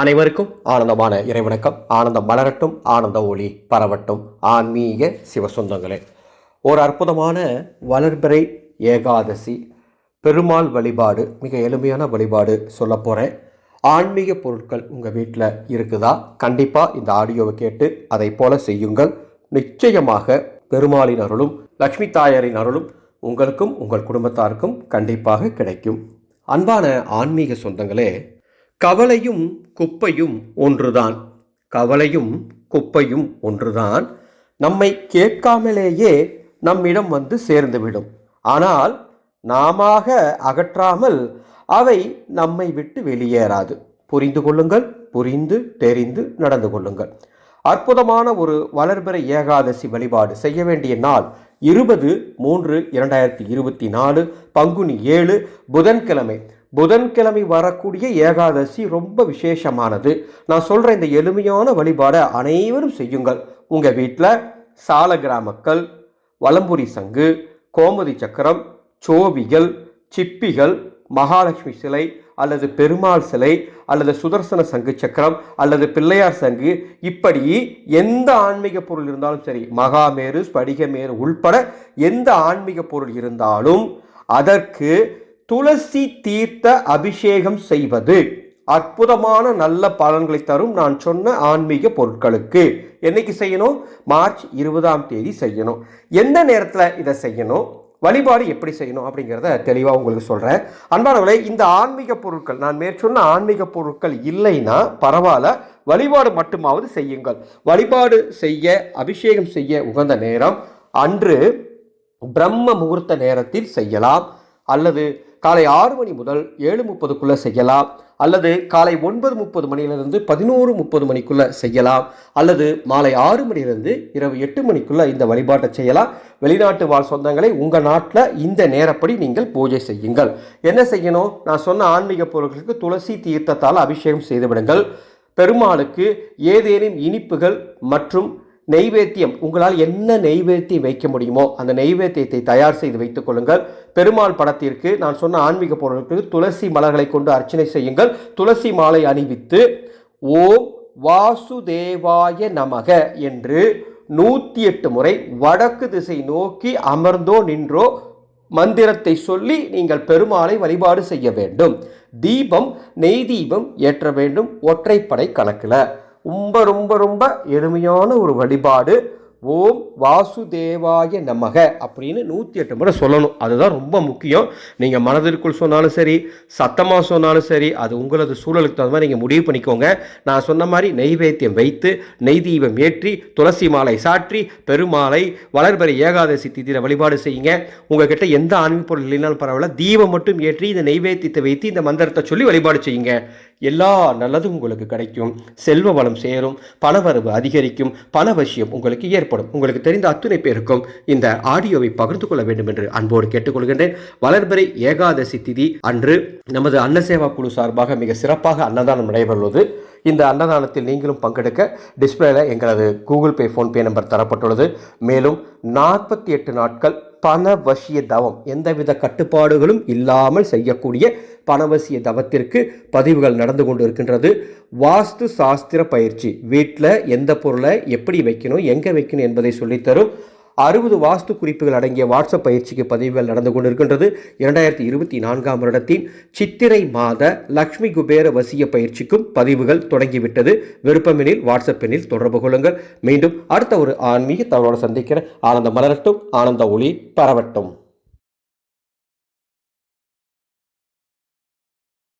அனைவருக்கும் ஆனந்தமான இறைவணக்கம். ஆனந்தம் மலரட்டும் ஆனந்த ஒளி பரவட்டும். ஆன்மீக சிவசொந்தங்களே. ஒரு அற்புதமான வளர்பிறை ஏகாதசி. பெருமாள் வழிபாடு மிக எளிமையான வழிபாடு சொல்ல போகிறேன் ஆன்மீக பொருட்கள் உங்கள் வீட்டில் இருக்குதா? கண்டிப்பாக இந்த ஆடியோவை கேட்டு அதை போல செய்யுங்கள். நிச்சயமாக பெருமாளின் அருளும் லக்ஷ்மி தாயாரின் அருளும் உங்களுக்கும் உங்கள் குடும்பத்தாருக்கும் கண்டிப்பாக கிடைக்கும். அன்பான ஆன்மீக சொந்தங்களே கவலையும் குப்பையும் ஒன்றுதான். கவலையும் குப்பையும் ஒன்றுதான். நம்மை கேட்காமலேயே நம்மிடம் வந்து சேர்ந்துவிடும். ஆனால் நாமாக அகற்றாமல் அவை நம்மை விட்டு வெளியேறாது. புரிந்து கொள்ளுங்கள் புரிந்து தெரிந்து நடந்து கொள்ளுங்கள். அற்புதமான ஒரு வளர்பிறை ஏகாதசி வழிபாடு செய்ய வேண்டிய நாள் இருபது மூன்று இரண்டாயிரத்தி இருபத்தி நாலு பங்குனி ஏழு புதன்கிழமை. புதன்கிழமை வரக்கூடிய ஏகாதசி ரொம்ப விசேஷமானது. நான் சொல்கிற இந்த எளிமையான வழிபாடை அனைவரும் செய்யுங்கள். உங்கள் வீட்டில் சால கிராமக்கள் வலம்புரி சங்கு கோமதி சக்கரம் சோவிகள் சிப்பிகள் மகாலட்சுமி சிலை அல்லது பெருமாள் சிலை அல்லது சுதர்சன சங்கு சக்கரம் அல்லது பிள்ளையார் சங்கு இப்படி எந்த ஆன்மீக பொருள் இருந்தாலும் சரி மகாமேரு ஸ்படிகமேரு உள்பட எந்த ஆன்மீக பொருள் இருந்தாலும் அதற்கு துளசி தீர்த்த அபிஷேகம் செய்வது அற்புதமான நல்ல பலன்களை தரும் நான் சொன்ன ஆன்மீக பொருட்களுக்கு. என்னைக்கு செய்யணும்? மார்ச் இருபதாம் தேதி செய்யணும். எந்த நேரத்தில் இதை செய்யணும்? வழிபாடு எப்படி செய்யணும் அப்படிங்கிறத தெளிவாக உங்களுக்கு சொல்கிறேன் அன்பானவர்களே இந்த ஆன்மீக பொருட்கள் நான் மேற்சொன்ன ஆன்மீக பொருட்கள் இல்லைன்னா பரவாயில்ல வழிபாடு மட்டுமாவது செய்யுங்கள். வழிபாடு செய்ய அபிஷேகம் செய்ய உகந்த நேரம் அன்று பிரம்ம முகூர்த்த நேரத்தில் செய்யலாம். அல்லது காலை ஆறு மணி முதல் ஏழு முப்பதுக்குள்ளே செய்யலாம். அல்லது காலை ஒன்பது முப்பது மணியிலிருந்து பதினோரு முப்பது மணிக்குள்ளே செய்யலாம். அல்லது மாலை ஆறு மணியிலிருந்து இரவு எட்டு மணிக்குள்ளே இந்த வழிபாட்டை செய்யலாம். வெளிநாட்டு வாழ் சொந்தங்களை உங்கள் நாட்டில் இந்த நேரப்படி நீங்கள் பூஜை செய்யுங்கள். என்ன செய்யணும்? நான் சொன்ன ஆன்மீக பொருட்களுக்கு துளசி தீர்த்தத்தால் அபிஷேகம் செய்துவிடுங்கள். பெருமாளுக்கு ஏதேனும் இனிப்புகள் மற்றும் நெய்வேத்தியம் உங்களால் என்ன நெய்வேத்தியம் வைக்க முடியுமோ அந்த நெய்வேத்தியத்தை தயார் செய்து வைத்துக் கொள்ளுங்கள். பெருமாள் படத்திற்கு நான் சொன்ன ஆன்மீக பொருட்களுக்கு துளசி மலர்களை கொண்டு அர்ச்சனை செய்யுங்கள். துளசி மாலை அணிவித்து ஓம் வாசுதேவாய நமக என்று நூற்றி எட்டு முறை வடக்கு திசை நோக்கி அமர்ந்தோ நின்றோ மந்திரத்தை சொல்லி நீங்கள் பெருமாளை வழிபாடு செய்ய வேண்டும். தீபம் நெய் தீபம் ஏற்ற வேண்டும். ஒற்றைப்படை கணக்கில். ரொம்ப ரொம்ப ரொம்ப எளிமையான ஒரு வழிபாடு. ஓம் வாசுதேவாய நமக அப்படின்னு நூற்றி எட்டு முறை சொல்லணும். அதுதான் ரொம்ப முக்கியம். நீங்கள் மனதிற்குள் சொன்னாலும் சரி சத்தமாக சொன்னாலும் சரி அது உங்களது சூழலுக்கு தகுந்த மாதிரி நீங்கள் முடிவு பண்ணிக்கோங்க. நான் சொன்ன மாதிரி நெய்வேத்தியம் வைத்து நெய் தீபம் ஏற்றி துளசி மாலை சாற்றி பெருமாளை வளர்பறை ஏகாதசி திதியில் வழிபாடு செய்யுங்க. உங்ககிட்ட எந்த ஆன்மீக பொருள் இல்லைனாலும் பரவாயில்ல தீபம் மட்டும் ஏற்றி இந்த நெய்வேத்தியத்தை வைத்து இந்த மந்திரத்தை சொல்லி வழிபாடு செய்யுங்க. எல்லா நல்லதும் உங்களுக்கு கிடைக்கும். செல்வ வளம் சேரும் பணவரவு அதிகரிக்கும் பணவசியம் உங்களுக்கு ஏற்படும். உங்களுக்கு தெரிந்த அத்துணை பேருக்கும் இந்த ஆடியோவை பகிர்ந்து கொள்ள வேண்டும் என்று அன்போடு கேட்டுக்கொள்கின்றேன். வளர்பிறை ஏகாதசி திதி அன்று நமது அன்னசேவா குழு சார்பாக மிக சிறப்பாக அன்னதானம் நடைபெறுவது இந்த அன்னதானத்தில் நீங்களும் பங்கெடுக்க டிஸ்பிளேல எங்களது கூகுள் பே ஃபோன்பே நம்பர் தரப்பட்டுள்ளது. மேலும் நாற்பத்தி எட்டு நாட்கள் பணவசிய தவம் எந்தவித கட்டுப்பாடுகளும் இல்லாமல் செய்யக்கூடிய பணவசிய தவத்திற்கு பதிவுகள் நடந்து கொண்டு இருக்கின்றது வாஸ்து சாஸ்திர பயிற்சி. வீட்டில் எந்த பொருளை எப்படி வைக்கணும் எங்கே வைக்கணும் என்பதை சொல்லித்தரும். அறுபது வாஸ்து குறிப்புகள் அடங்கிய வாட்ஸ்அப் பயிற்சிக்கு பதிவுகள் நடந்து கொண்டிருக்கின்றது. இரண்டாயிரத்தி இருபத்தி நான்காம் வருடத்தின் சித்திரை மாத லக்ஷ்மி குபேர வசிய பயிற்சிக்கும் பதிவுகள் தொடங்கிவிட்டது. விருப்பமெனில் வாட்ஸ்அப் எண்ணில் தொடர்பு கொள்ளுங்கள். மீண்டும் அடுத்த ஒரு ஆன்மீக தகவலோடு சந்திக்கிற ஆனந்த மலரட்டும் ஆனந்த ஒளி பரவட்டும்.